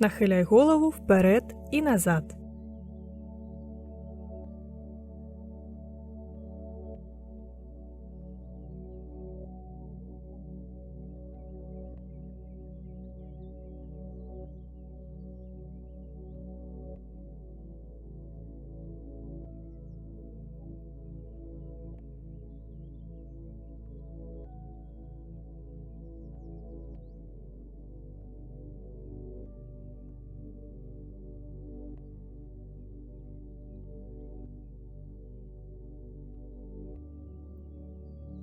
Нахиляй голову вперед і назад.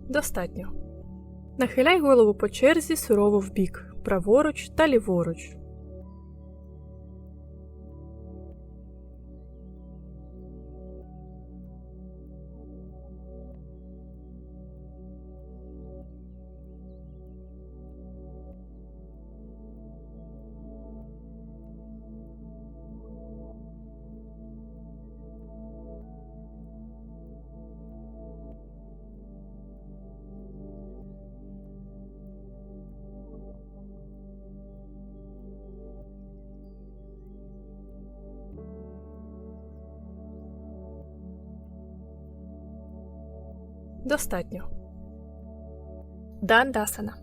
Достатньо. Нахиляй голову по черзі сурово вбік, праворуч та ліворуч. Достатньо. Дандасана.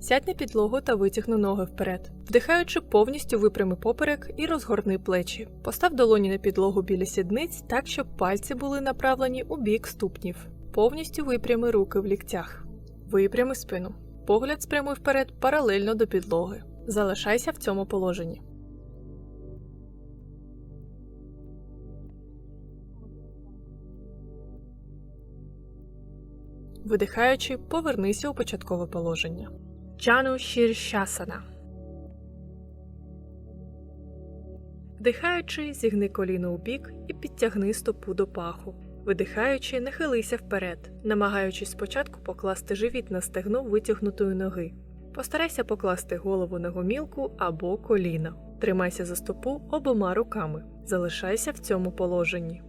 Сядь на підлогу та витягни ноги вперед. Вдихаючи, повністю випрями поперек і розгорни плечі. Постав долоні на підлогу біля сідниць так, щоб пальці були направлені у бік ступнів. Повністю випрями руки в ліктях. Випрями спину. Погляд спрямуй вперед паралельно до підлоги. Залишайся в цьому положенні. Видихаючи, повернися у початкове положення. Джану Шіршасана. Вдихаючи, зігни коліно у бік і підтягни стопу до паху. Видихаючи, нахилися вперед, намагаючись спочатку покласти живіт на стегно витягнутої ноги. Постарайся покласти голову на гомілку або коліна. Тримайся за стопу обома руками. Залишайся в цьому положенні.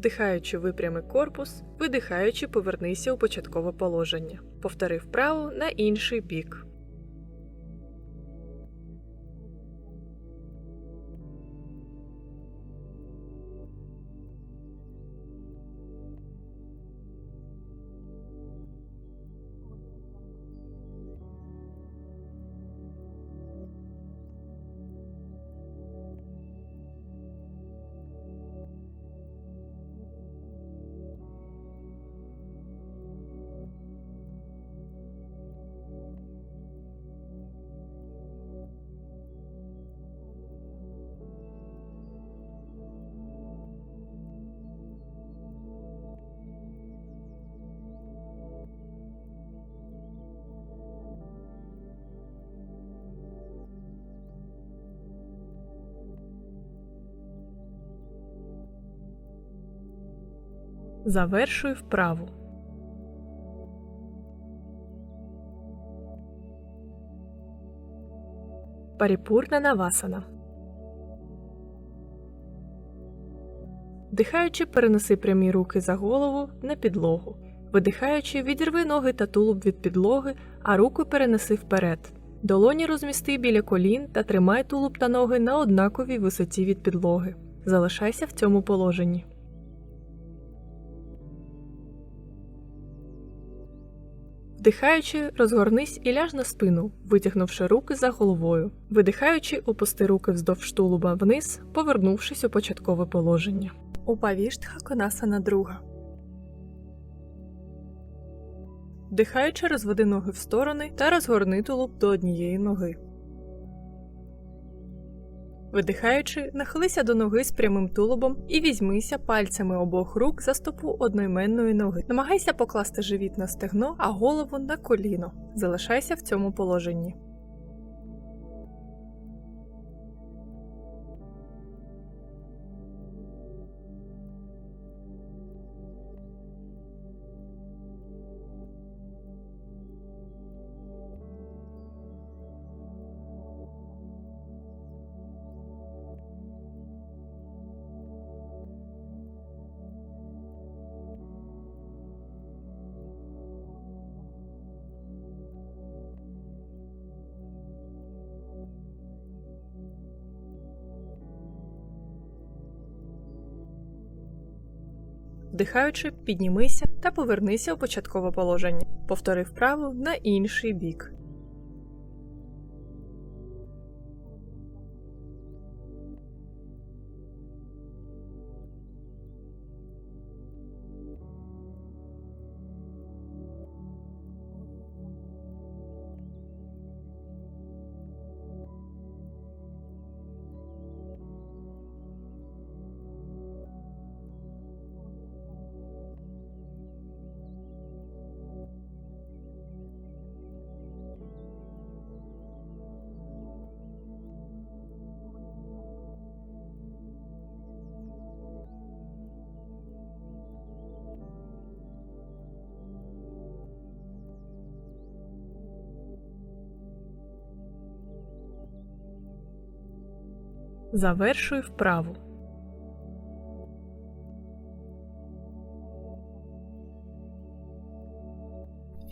Вдихаючи, випрями корпус, видихаючи, повернися у початкове положення. Повтори вправу на інший бік. Завершуй вправу. Паріпурна навасана. Вдихаючи, перенеси прямі руки за голову на підлогу. Видихаючи, відірви ноги та тулуб від підлоги, а руку перенеси вперед. Долоні розмісти біля колін та тримай тулуб та ноги на однаковій висоті від підлоги. Залишайся в цьому положенні. Вдихаючи, розгорнись і ляж на спину, витягнувши руки за головою. Видихаючи, опусти руки вздовж тулуба вниз, повернувшись у початкове положення. Упавіштха конасана друга. Вдихаючи, розведи ноги в сторони та розгорни тулуб до однієї ноги. Видихаючи, нахилися до ноги з прямим тулубом і візьмися пальцями обох рук за стопу одноіменної ноги. Намагайся покласти живіт на стегно, а голову на коліно. Залишайся в цьому положенні. Вдихаючи, піднімися та повернися у початкове положення. Повтори вправу на інший бік. Завершуй вправу.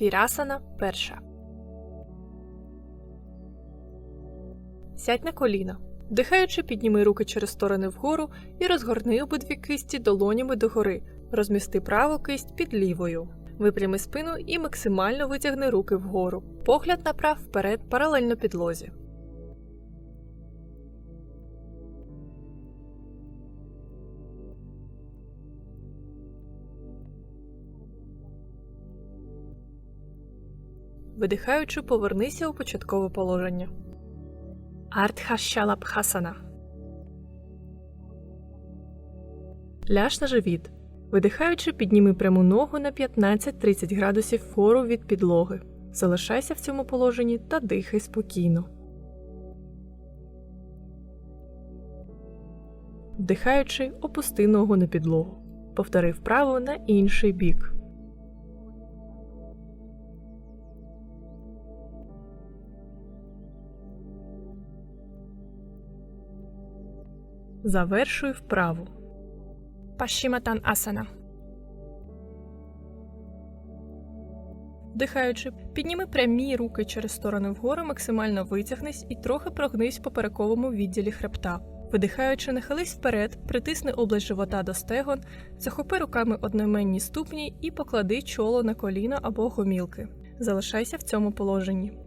Вірасана перша. Сядь на коліна. Вдихаючи, підніми руки через сторони вгору і розгорни обидві кисті долонями догори. Розмісти праву кисть під лівою. Випрями спину і максимально витягни руки вгору. Погляд направ вперед паралельно підлозі. Видихаючи, повернися у початкове положення. Артхашалабхасана. Ляж на живіт. Видихаючи, підніми пряму ногу на 15-30 градусів вгору від підлоги. Залишайся в цьому положенні та дихай спокійно. Вдихаючи, опусти ногу на підлогу. Повтори вправо на інший бік. Завершуй вправу. Пашіматан асана. Вдихаючи, підніми прямі руки через сторони вгору, максимально витягнись і трохи прогнись в поперековому відділі хребта. Видихаючи, нахились вперед, притисни область живота до стегон, захопи руками одноіменні ступні і поклади чоло на коліна або гомілки. Залишайся в цьому положенні.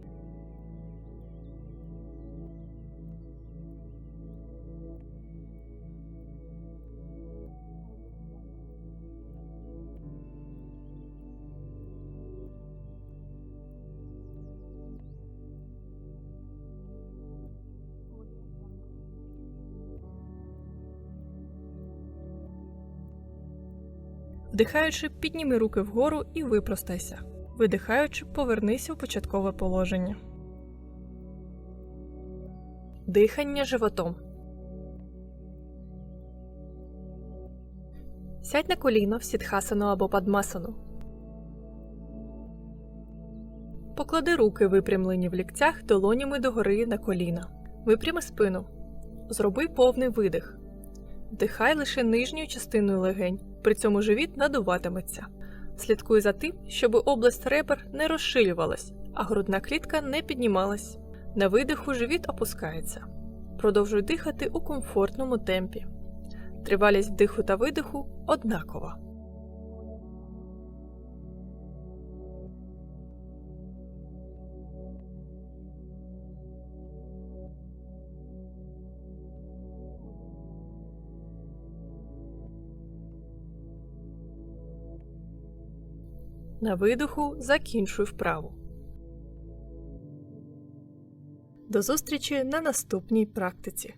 Вдихаючи, підніми руки вгору і випростайся. Видихаючи, повернися у початкове положення. Дихання животом. Сядь на коліно в сідхасану або падмасану. Поклади руки випрямлені в ліктях долонями догори на коліна. Випрями спину. Зроби повний видих. Вдихай лише нижньою частиною легень, при цьому живіт надуватиметься. Слідкуй за тим, щоб область ребер не розширювалась, а грудна клітка не піднімалась. На видиху живіт опускається. Продовжуй дихати у комфортному темпі. Тривалість вдиху та видиху однакова. На видиху закінчуй вправу. До зустрічі на наступній практиці.